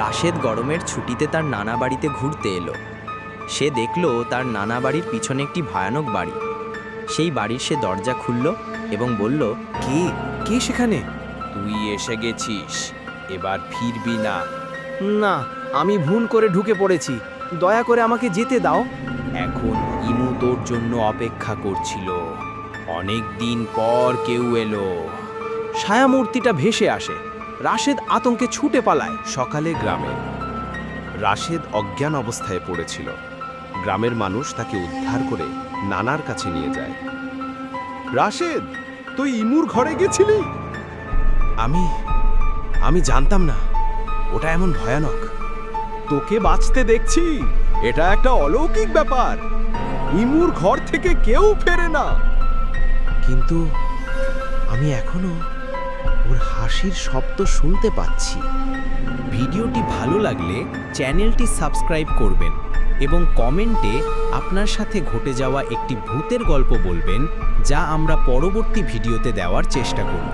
রাশেদ গরমের ছুটিতে তার নানা বাড়িতে ঘুরতে এলো। সে দেখল তার নানা বাড়ির পিছনে একটি ভয়ানক বাড়ি। সেই বাড়ির সে দরজা খুলল এবং বলল কে? কে সেখানে? তুই এসে গেছিস এবার ফিরবি না। না আমি ভুল করে ঢুকে পড়েছি। দয়া করে আমাকে যেতে দাও। এখন ইমু তোর জন্য অপেক্ষা করছিল। অনেক দিন পর কেউ এলো। ছায়ামূর্তিটা ভেসে আসে। রাশেদ আতঙ্কে ছুটে পালায়। সকালে গ্রামে। রাশেদ অজ্ঞান অবস্থায় পড়েছিল। গ্রামের মানুষ তাকে উদ্ধার করে নানার কাছে নিয়ে যায়। রাশেদ, তুই ইমুর ঘরে গেছিলি? আমি আমি জানতাম না। ওটা এমন ভয়ানক। তোকে বাঁচতে দেখছি। এটা একটা অলৌকিক ব্যাপার। ইমুর ঘর থেকে কেউ ফেরে না। কিন্তু আমি এখনও ওর হাসির শব্দ শুনতে পাচ্ছি। ভিডিওটি ভালো লাগলে চ্যানেলটি সাবস্ক্রাইব করবেন এবং কমেন্টে আপনার সাথে ঘটে যাওয়া একটি ভূতের গল্প বলবেন, যা আমরা পরবর্তী ভিডিওতে দেওয়ার চেষ্টা করব।